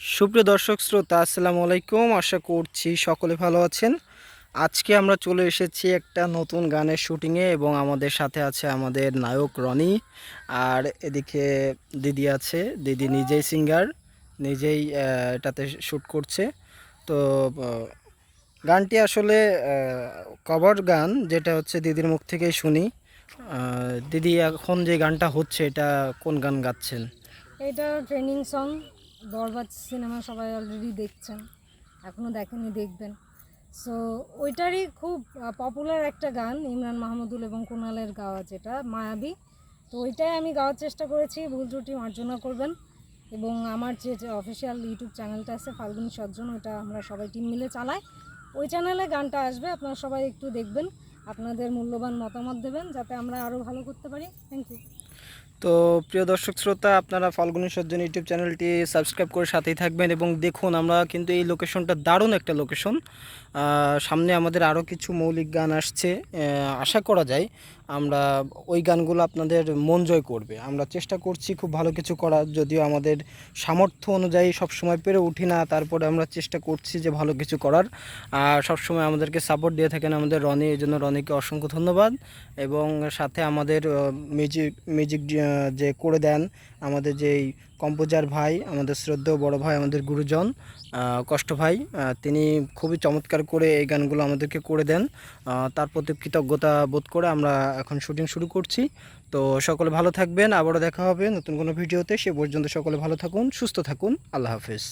সুপ্রিয় দর্শক শ্রোতা, আসসালামু আলাইকুম। আশা করছি সকলে ভালো আছেন। আজকে আমরা চলে এসেছি একটা নতুন গানের শুটিংয়ে এবং আমাদের সাথে আছে আমাদের নায়ক রনি। আর এদিকে দিদি আছে, দিদি নিজেই সিঙ্গার নিজেই এটাতে শ্যুট করছে। তো গানটি আসলে কভার গান, যেটা হচ্ছে দিদির মুখ থেকেই শুনি। দিদি এখন যে গানটা হচ্ছে, এটা কোন গান গাচ্ছেন? এটা ট্রেনিং সং বরবাদ সিনেমা সবাই অলরেডি দেখছেন এখনও দেখেনি দেখবেন। সো ওইটারই খুব পপুলার একটা গান ইমরান মাহমুদুল এবং কুনালের গাওয়া যেটা, মায়াবী। তো ওইটাই আমি গাওয়ার চেষ্টা করেছি, ভুল ত্রুটি মার্জনা করবেন। এবং আমার যে অফিসিয়াল ইউটিউব চ্যানেলটা আছে, ফাল্গুনি সজ্জন ওটা আমরা সবাই টিম মিলে চালাই। ওই চ্যানেলে গানটা আসবে, আপনারা সবাই একটু দেখবেন। আপনাদের মূল্যবান মতামত দেবেন, যাতে আমরা আরও ভালো করতে পারি। থ্যাংক ইউ তো প্রিয় দর্শক শ্রোতা, আপনারা ফাল্গুনী সজ্জন ইউটিউব চ্যানেলটি সাবস্ক্রাইব করে সাথেই থাকবেন এবং দেখুন, আমরা কিন্তু এই লোকেশনটা দারুণ একটা লোকেশন। সামনে আমাদের আরও কিছু মৌলিক গান আসছে। আশা করা যায় আমরা ওই গানগুলো আপনাদের মন জয় করবে। আমরা চেষ্টা করছি খুব ভালো কিছু করার, যদিও আমাদের সামর্থ্য অনুযায়ী সবসময় পেরে উঠি না, তারপরে আমরা চেষ্টা করছি যে ভালো কিছু করার। আর সবসময় আমাদেরকে সাপোর্ট দিয়ে থাকেন আমাদের রনি, এই জন্য রনিকে অসংখ্য ধন্যবাদ। এবং সাথে আমাদের মিউজিক মিউজিক যে করে দেন আমাদের যেই কম্পোজার ভাই, আমাদের শ্রদ্ধেয় বড় ভাই, আমাদের গুরুজন কষ্ট ভাই তিনি খুবই চমৎকার করে এই গানগুলো আমাদেরকে করে দেন। তার প্রতি কৃতজ্ঞতা বোধ করে আমরা এখন শুটিং শুরু করছি। তো সকলে ভালো থাকবেন, আবারও দেখা হবে নতুন কোনো ভিডিওতে। সে পর্যন্ত সকলে ভালো থাকুন, সুস্থ থাকুন। আল্লাহ হাফেজ।